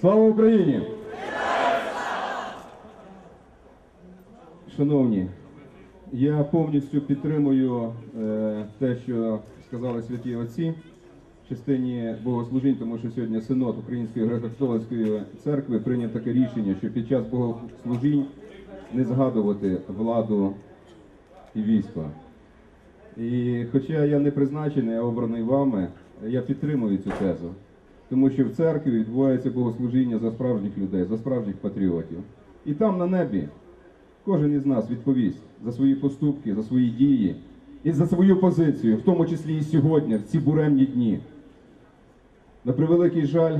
Слава Україні! Шановні, я повністю підтримую е, те, що сказали святі отці в частині богослужінь, тому що сьогодні синод Української греко-католицької церкви прийняв таке рішення, що під час богослужінь не згадувати владу і військо. І хоча я не призначений, а обраний вами, я підтримую цю тезу. Тому що в церкві відбувається богослужіння за справжніх людей, за справжніх патріотів. І там на небі кожен із нас відповість за свої поступки, за свої дії і за свою позицію, в тому числі і сьогодні, в ці буремні дні. На превеликий жаль,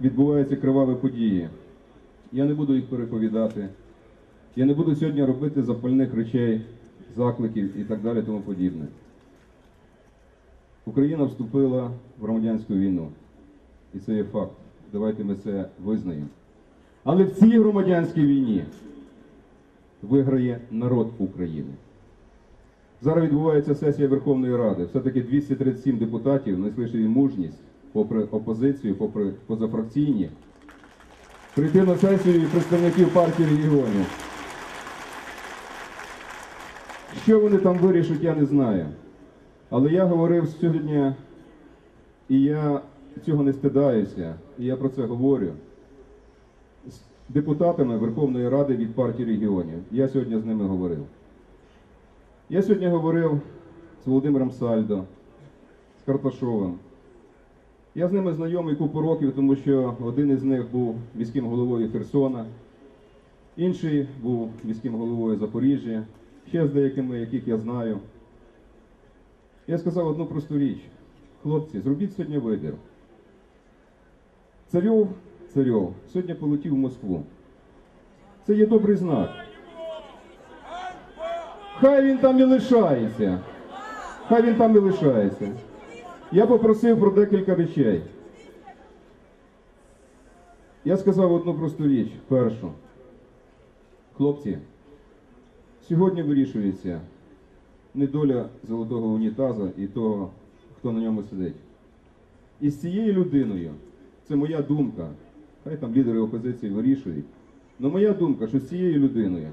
відбуваються криваві події. Я не буду їх переповідати. Я не буду сьогодні робити запальних речей, закликів і так далі, тому подібне. Україна вступила в громадянську війну. І це є факт. Давайте ми це визнаємо. Але в цій громадянській війні виграє народ України. Зараз відбувається сесія Верховної Ради. Все-таки 237 депутатів знайшли собі мужність, попри опозицію, попри позафракційні, прийти на сесію представників партії регіонів. Що вони там вирішать, я не знаю. Але я говорив сьогодні, і я цього не стидаюся, і я про це говорю з депутатами Верховної Ради від партії регіонів. Я сьогодні з ними говорив. Я сьогодні говорив з Володимиром Сальдо, з Карташовим. Я з ними знайомий купу років, тому що один із них був міським головою Херсона, інший був міським головою Запоріжжя, ще з деякими, яких я знаю. Я сказав одну просту річ. Хлопці, зробіть сьогодні вибір. Царьов, царьов, сьогодні полетів в Москву. Це є добрий знак. Хай він там і лишається. Хай він там і лишається. Я попросив про декілька речей. Я сказав одну просту річ. Першу. Хлопці, сьогодні вирішується не доля золотого унітаза і того, хто на ньому сидить. І з цією людиною, це моя думка, хай там лідери опозиції вирішують. Але моя думка, що з цією людиною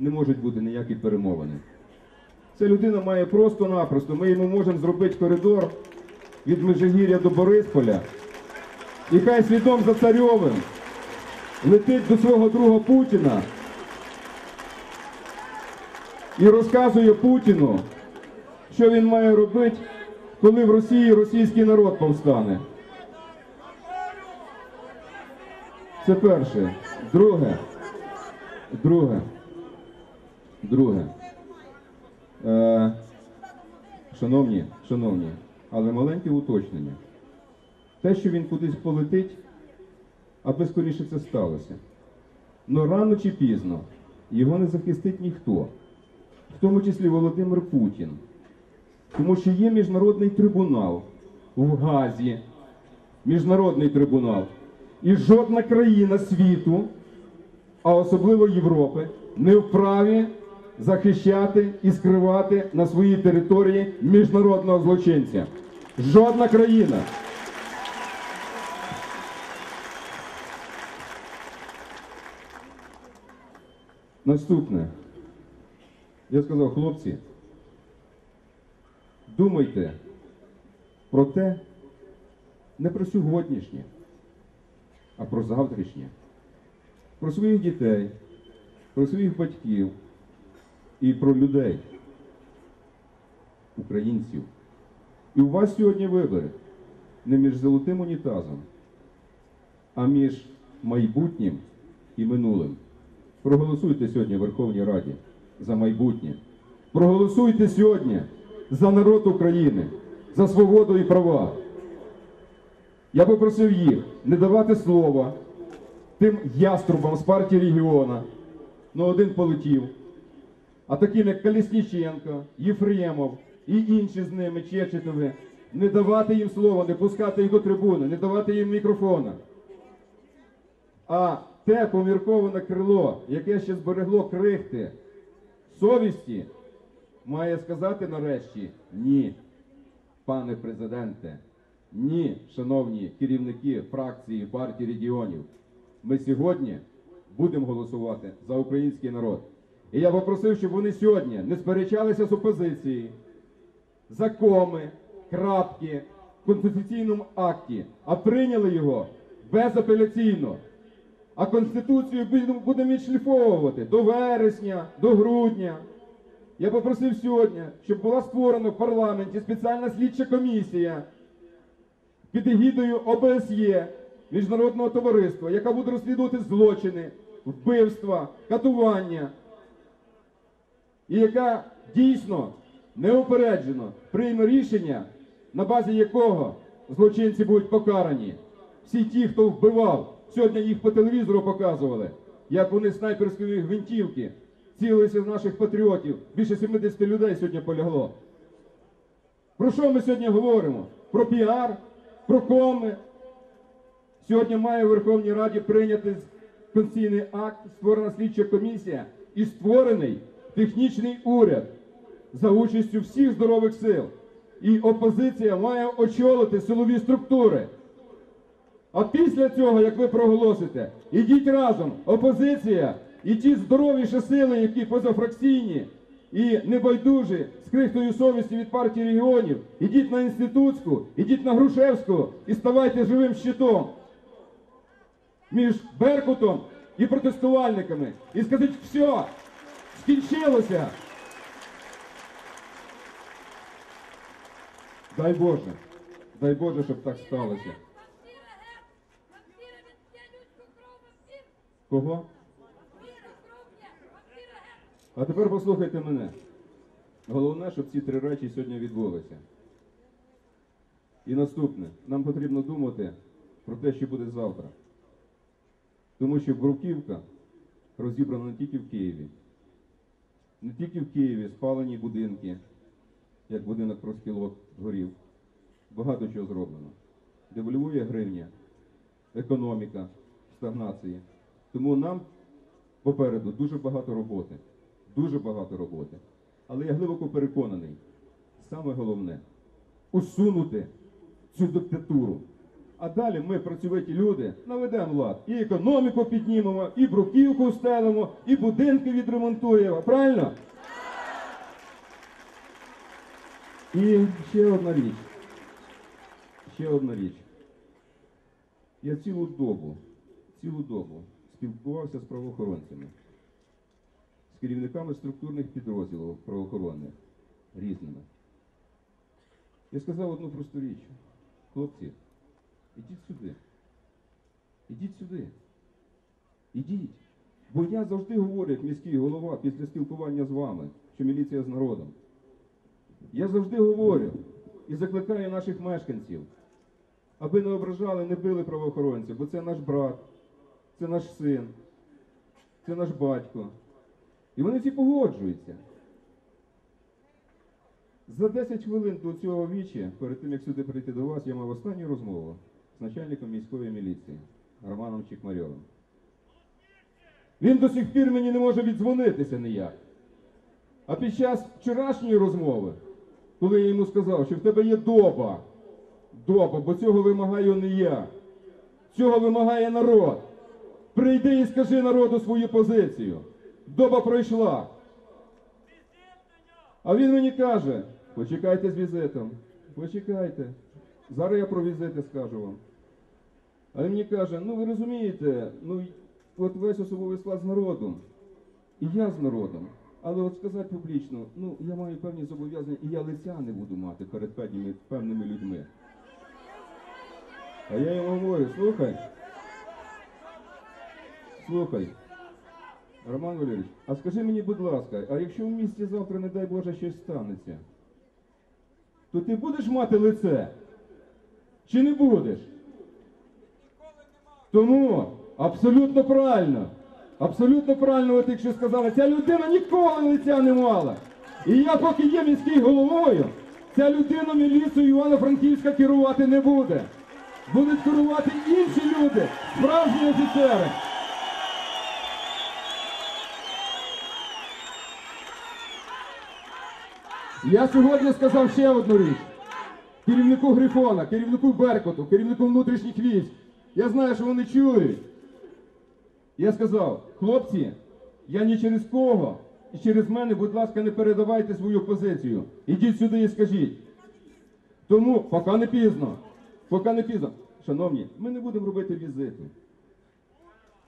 не можуть бути ніякі перемовини. Ця людина має просто-напросто, ми йому можемо зробити коридор від Межигір'я до Борисполя. І хай слідом за царьовим летить до свого друга Путіна і розказує Путіну, що він має робити, коли в Росії російський народ повстане. Це перше. Друге. Друге. Друге. Е, шановні, шановні, але маленьке уточнення. Те, що він кудись полетить, аби скоріше це сталося. Но рано чи пізно його не захистить ніхто, в тому числі Володимир Путін. Тому що є міжнародний трибунал в Газі, міжнародний трибунал. І жодна країна світу, а особливо Європи, не вправі захищати і скривати на своїй території міжнародного злочинця. Жодна країна. Наступне. Я сказав, хлопці, думайте про те, не про сьогоднішнє, а про завтрашнє, про своїх дітей, про своїх батьків і про людей, українців. І у вас сьогодні вибори не між золотим унітазом, а між майбутнім і минулим. Проголосуйте сьогодні в Верховній Раді за майбутнє. Проголосуйте сьогодні за народ України, за свободу і права. Я попросив їх не давати слова тим яструбам з партії регіона, ну один полетів, а таким як Колесніченко, Єфремов і інші з ними, Чечетови, не давати їм слова, не пускати їх до трибуни, не давати їм мікрофона. А те помірковане крило, яке ще зберегло крихти совісті, має сказати нарешті ні, пане президенте, Ні, шановні керівники фракції партії регіонів. Ми сьогодні будемо голосувати за український народ. І я попросив, щоб вони сьогодні не сперечалися з опозицією, за коми, крапки в конституційному акті, а прийняли його безапеляційно. А Конституцію будемо відшліфовувати до вересня, до грудня. Я попросив сьогодні, щоб була створена в парламенті спеціальна слідча комісія під егідою ОБСЄ, міжнародного товариства, яка буде розслідувати злочини, вбивства, катування, і яка дійсно неупереджено прийме рішення, на базі якого злочинці будуть покарані. Всі ті, хто вбивав, сьогодні їх по телевізору показували, як вони снайперської гвинтівки цілилися в наших патріотів. Більше 70 людей сьогодні полягло. Про що ми сьогодні говоримо? Про піар, про коми. Сьогодні має в Верховній Раді прийняти конституційний акт, створена слідча комісія і створений технічний уряд за участю всіх здорових сил. І опозиція має очолити силові структури. А після цього, як ви проголосите, ідіть разом, опозиція і ті здоровіші сили, які позафракційні і небайдужі з крихтою совісті від партії регіонів, ідіть на інститутську, ідіть на Грушевську і ставайте живим щитом між Беркутом і протестувальниками. І скажіть, все, скінчилося. Дай Боже, дай Боже, щоб так сталося. Кого? А тепер послухайте мене. Головне, щоб ці три речі сьогодні відбулися. І наступне, нам потрібно думати про те, що буде завтра. Тому що Бруківка розібрана не тільки в Києві. Не тільки в Києві спалені будинки, як будинок профспілок згорів. Багато чого зроблено. Девальвує гривня, економіка стагнації. Тому нам попереду дуже багато роботи. Дуже багато роботи. Але я глибоко переконаний, саме головне усунути цю диктатуру. А далі ми, працьовиті люди, наведемо лад. І економіку піднімемо, і бруківку стелимо, і будинки відремонтуємо. Правильно? І ще одна річ. Ще одна річ. Я цілу добу, цілу добу спілкувався з правоохоронцями, з керівниками структурних підрозділів правоохоронних різними. Я сказав одну просту річ. Хлопці, ідіть сюди. Ідіть сюди. Ідіть. Бо я завжди говорю, як міський голова, після спілкування з вами, що міліція з народом. Я завжди говорю і закликаю наших мешканців, аби не ображали, не били правоохоронців, бо це наш брат, це наш син, це наш батько. І вони всі погоджуються. За 10 хвилин до цього вічі, перед тим як сюди прийти до вас, я мав останню розмову з начальником міської міліції Романом Чікмарьовим. Він до сих пір мені не може віддзвонитися ніяк. А під час вчорашньої розмови, коли я йому сказав, що в тебе є доба, доба, бо цього вимагаю не я, цього вимагає народ. Прийди і скажи народу свою позицію. Доба пройшла. А він мені каже, почекайте з візитом, почекайте. Зараз я про візити скажу вам. А він мені каже, ну ви розумієте, ну от весь особовий склад з народом, і я з народом. Але от сказати публічно, ну я маю певні зобов'язання, і я лиця не буду мати перед певними, певними людьми. А я йому говорю, слухай, слухай, Роман Валерійович, а скажи мені, будь ласка, а якщо в місті завтра, не дай Боже, щось станеться, то ти будеш мати лице? Чи не будеш? Тому абсолютно правильно. Абсолютно правильно, от якщо сказали, ця людина ніколи лиця не мала. І я, поки є міський головою, ця людина міліцію Івано-Франківська керувати не буде. Будуть керувати інші люди, справжні офіцери. Я сьогодні сказав ще одну річ. керівнику Грифона, керівнику Беркуту, керівнику внутрішніх військ. Я знаю, що вони чують. Я сказав, хлопці, я не через кого, і через мене, будь ласка, не передавайте свою позицію. Ідіть сюди і скажіть. Тому, поки не пізно, поки не пізно. Шановні, ми не будемо робити візиту.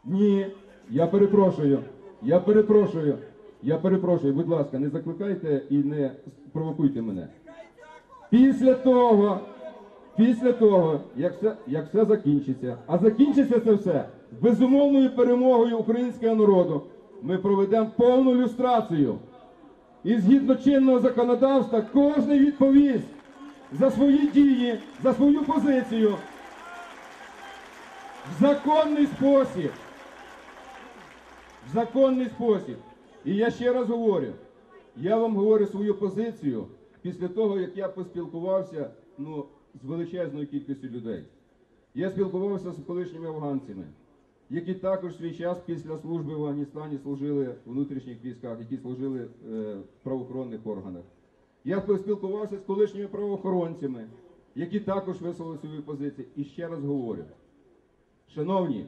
Ні, я перепрошую. Я перепрошую. Я перепрошую, будь ласка, не закликайте і не провокуйте мене. Після того, після того, як все, як все закінчиться, а закінчиться це все безумовною перемогою українського народу, ми проведемо повну люстрацію. І згідно чинного законодавства, кожен відповість за свої дії, за свою позицію в законний спосіб. В законний спосіб. І я ще раз говорю, я вам говорю свою позицію після того, як я поспілкувався ну, з величезною кількістю людей. Я спілкувався з колишніми афганцями, які також свій час після служби в Афганістані служили в внутрішніх військах, які служили е, в правоохоронних органах. Я поспілкувався з колишніми правоохоронцями, які також висловили свою позицію. І ще раз говорю, шановні,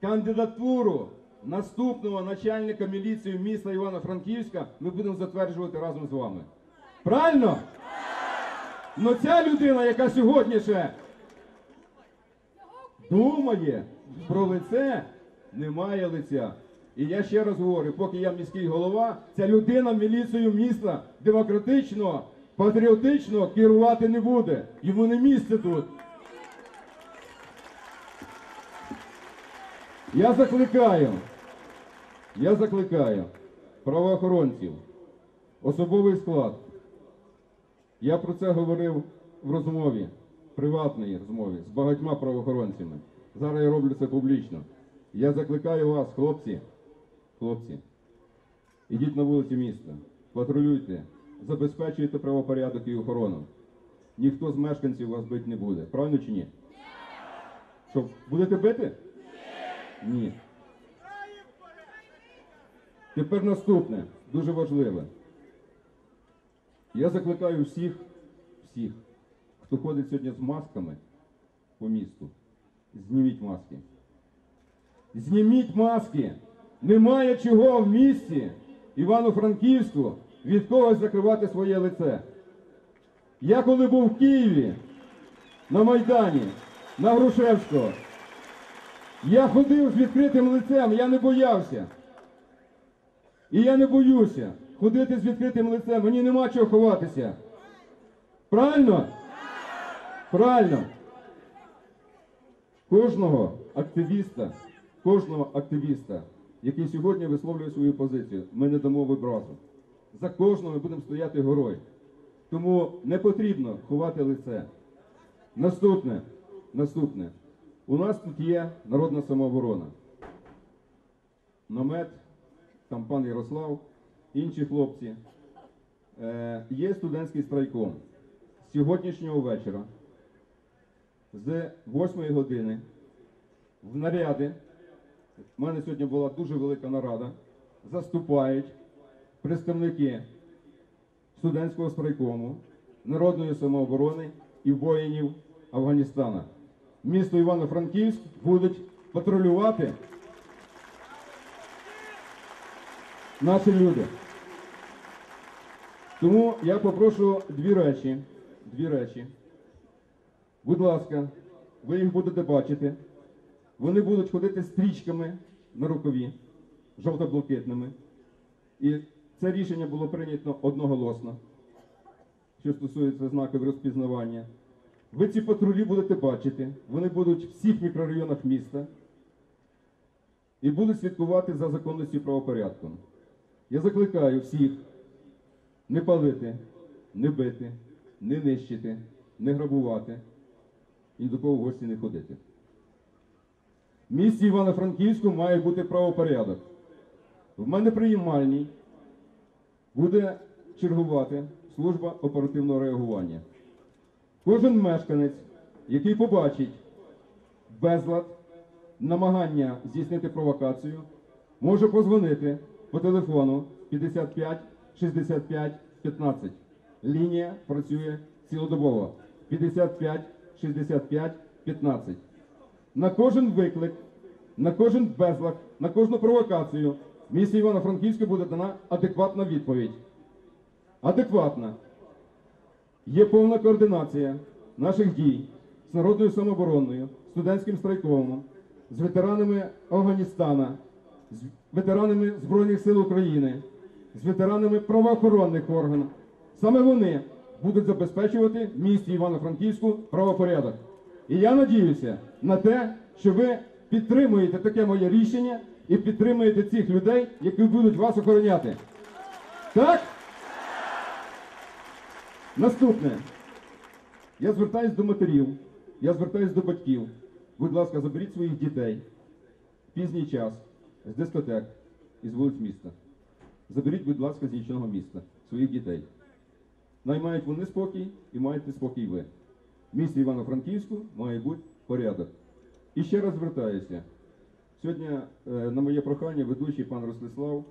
кандидатуру наступного начальника міліції міста Івано-Франківська ми будемо затверджувати разом з вами. Правильно? Но ця людина, яка сьогодні ще думає про лице, немає лиця. І я ще раз говорю, поки я міський голова, ця людина міліцією міста демократично, патріотично керувати не буде. Йому не місце тут. Я закликаю, я закликаю правоохоронців, особовий склад. Я про це говорив в розмові, приватній розмові з багатьма правоохоронцями. Зараз я роблю це публічно. Я закликаю вас, хлопці, хлопці, ідіть на вулиці міста, патрулюйте, забезпечуйте правопорядок і охорону. Ніхто з мешканців вас бити не буде. Правильно чи ні? Що, будете бити? Ні. Тепер наступне, дуже важливе. Я закликаю всіх, всіх, хто ходить сьогодні з масками по місту, зніміть маски. Зніміть маски. Немає чого в місті Івано-Франківську від когось закривати своє лице. Я коли був в Києві на Майдані, на Грушевського, я ходив з відкритим лицем, я не боявся. І я не боюся ходити з відкритим лицем. Мені нема чого ховатися. Правильно? Правильно. Кожного активіста, кожного активіста, який сьогодні висловлює свою позицію, ми не дамо в образу. За кожного ми будемо стояти горою. Тому не потрібно ховати лице. Наступне, наступне. У нас тут є народна самооборона. Намет, там пан Ярослав, інші хлопці. Е, є студентський страйком. З сьогоднішнього вечора, з 8 години, в наряди, в мене сьогодні була дуже велика нарада, заступають представники студентського страйкому, народної самооборони і воїнів Афганістана. Місто Івано-Франківськ будуть патрулювати наші люди. Тому я попрошу дві речі. Дві речі. Будь ласка, ви їх будете бачити. Вони будуть ходити стрічками на рукаві, жовто-блакитними. І це рішення було прийнято одноголосно, що стосується знаків розпізнавання. Ви ці патрулі будете бачити. Вони будуть в всіх мікрорайонах міста і будуть слідкувати за законністю і правопорядком. Я закликаю всіх не палити, не бити, не нищити, не грабувати і до кого в гості не ходити. В місті Івано-Франківську має бути правопорядок. В мене приймальній буде чергувати служба оперативного реагування. Кожен мешканець, який побачить безлад, намагання здійснити провокацію, може позвонити по телефону 55 65 15. Лінія працює цілодобово 55 65 15. На кожен виклик, на кожен безлад, на кожну провокацію в місті Івано-Франківську буде дана адекватна відповідь. Адекватна. Є повна координація наших дій з народною самообороною, студентським страйковим, з ветеранами Афганістана, з ветеранами Збройних сил України, з ветеранами правоохоронних органів. Саме вони будуть забезпечувати в місті Івано-Франківську правопорядок. І я надіюся на те, що ви підтримуєте таке моє рішення і підтримуєте цих людей, які будуть вас охороняти. Так? Наступне. Я звертаюсь до матерів, я звертаюсь до батьків. Будь ласка, заберіть своїх дітей в пізній час з дискотек із вулиць міста. Заберіть, будь ласка, з нічного міста своїх дітей. Наймають вони спокій і маєте спокій ви. В місті Івано-Франківську має бути порядок. І ще раз звертаюся. Сьогодні е, на моє прохання ведучий пан Ростислав,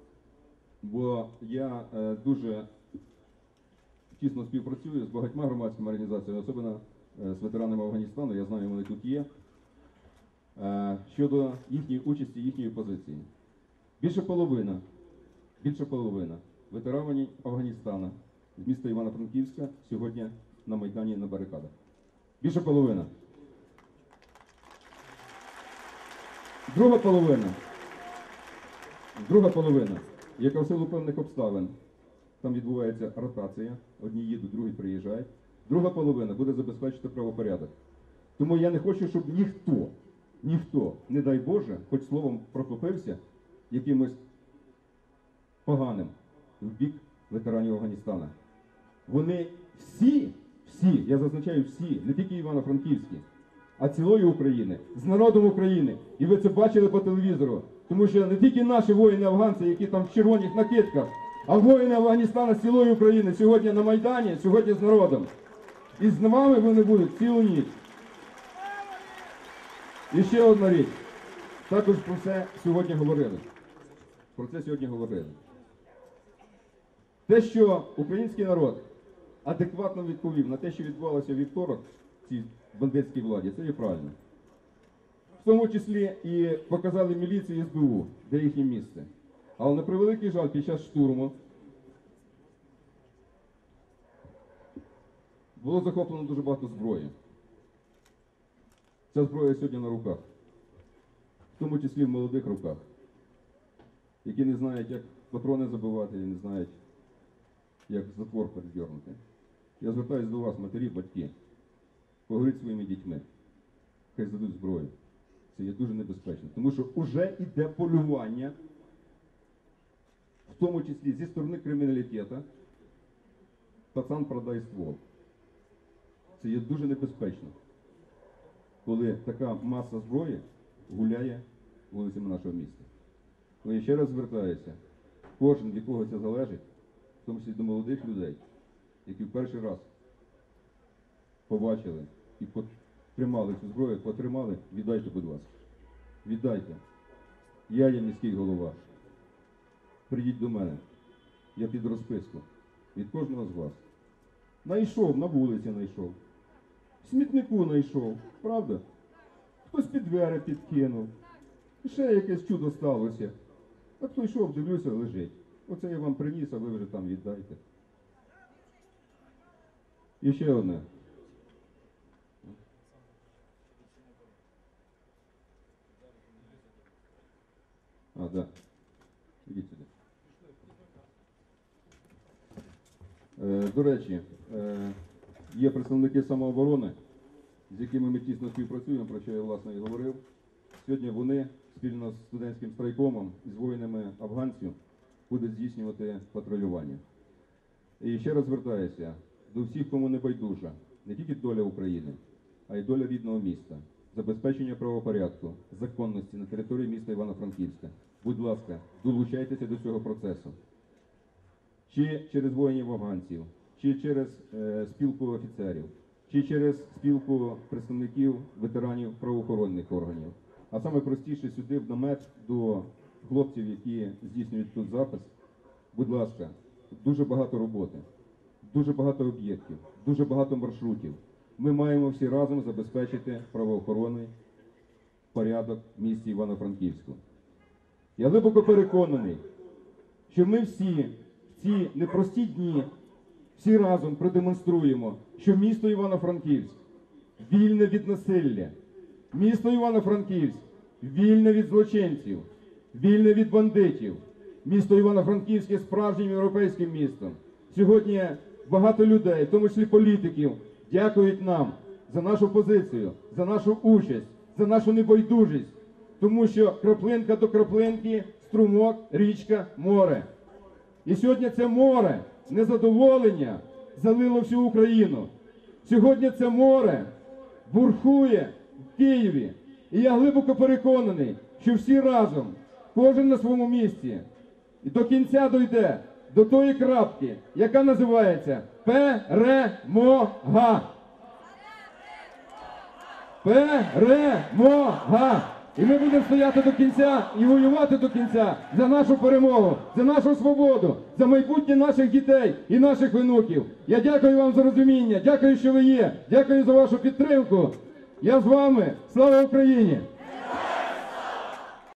бо я е, дуже тісно співпрацюю з багатьма громадськими організаціями, особливо е, з ветеранами Афганістану, я знаю, вони тут є, е, щодо їхньої участі, їхньої позиції. Більше половина, більше половина ветеранів Афганістана з міста Івано-Франківська сьогодні на Майдані на барикадах. Більше половина. Друга половина. Друга половина, яка в силу певних обставин там відбувається ротація, одні їдуть, другі приїжджають. Друга половина буде забезпечити правопорядок. Тому я не хочу, щоб ніхто, ніхто, не дай Боже, хоч словом прохопився якимось поганим в бік ветеранів Афганістана. Вони всі, всі, я зазначаю всі, не тільки Івано-Франківські, а цілої України, з народом України. І ви це бачили по телевізору. Тому що не тільки наші воїни-афганці, які там в червоних накидках, а воїни Афганістана цілої України сьогодні на Майдані, сьогодні з народом. І з вами вони будуть цілу ніч. І ще одна річ. Також про це сьогодні говорили. Про це сьогодні говорили. Те, що український народ адекватно відповів на те, що відбувалося вівторок цій бандитській владі, це є правильно. В тому числі і показали міліції СБУ, де їхнє місце. Але на превеликий жаль, під час штурму було захоплено дуже багато зброї. Ця зброя сьогодні на руках, в тому числі в молодих руках, які не знають, як патрони забивати, і не знають, як затвор передернути. Я звертаюся до вас, матері, батьки, поговоріть своїми дітьми, хай здадуть зброю. Це є дуже небезпечно, тому що вже йде полювання, в тому числі зі сторони криміналітету, пацан продай ствол. Це є дуже небезпечно, коли така маса зброї гуляє вулицями нашого міста. Тому я ще раз звертаюся, кожен, від кого це залежить, в тому числі до молодих людей, які в перший раз побачили і потримали цю зброю, потримали, віддайте, будь ласка. Віддайте. Я є міський голова. Прийдіть до мене. Я під розписку. Від кожного з вас. Найшов, на вулиці найшов. В смітнику найшов, правда? Хтось під двері підкинув. І Ще якесь чудо сталося. А хто йшов, дивлюся, лежить. Оце я вам приніс, а ви вже там віддайте. І ще одне. А, да. Ідіть сюди. Е, до речі, е, є представники самооборони, з якими ми тісно співпрацюємо, про що я власне і говорив. Сьогодні вони спільно з студентським страйкомом і з воїнами афганців будуть здійснювати патрулювання. І ще раз звертаюся до всіх, кому не байдужа, не тільки доля України, а й доля рідного міста, забезпечення правопорядку, законності на території міста Івано-Франківська. Будь ласка, долучайтеся до цього процесу. Чи через воїнів афганців, чи через е, спілку офіцерів, чи через спілку представників ветеранів правоохоронних органів. А саме простіше сюди в намет до хлопців, які здійснюють тут запис. Будь ласка, дуже багато роботи. дуже багато об'єктів, дуже багато маршрутів. Ми маємо всі разом забезпечити правоохоронний порядок в місті Івано-Франківську. Я глибоко переконаний, що ми всі ці непрості дні всі разом продемонструємо, що місто Івано-Франківськ вільне від насилля, місто Івано-Франківськ вільне від злочинців, вільне від бандитів. Місто Івано-Франківськ є справжнім європейським містом. Сьогодні багато людей, в тому числі політиків, дякують нам за нашу позицію, за нашу участь, за нашу небайдужість, тому що краплинка до краплинки, струмок, річка, море. І сьогодні це море незадоволення залило всю Україну. Сьогодні це море бурхує в Києві. І я глибоко переконаний, що всі разом, кожен на своєму місці, і до кінця дойде до тої крапки, яка називається перемога. Перемога! І ми будемо стояти до кінця і воювати до кінця за нашу перемогу, за нашу свободу, за майбутнє наших дітей і наших внуків. Я дякую вам за розуміння, дякую, що ви є, дякую за вашу підтримку. Я з вами. Слава Україні!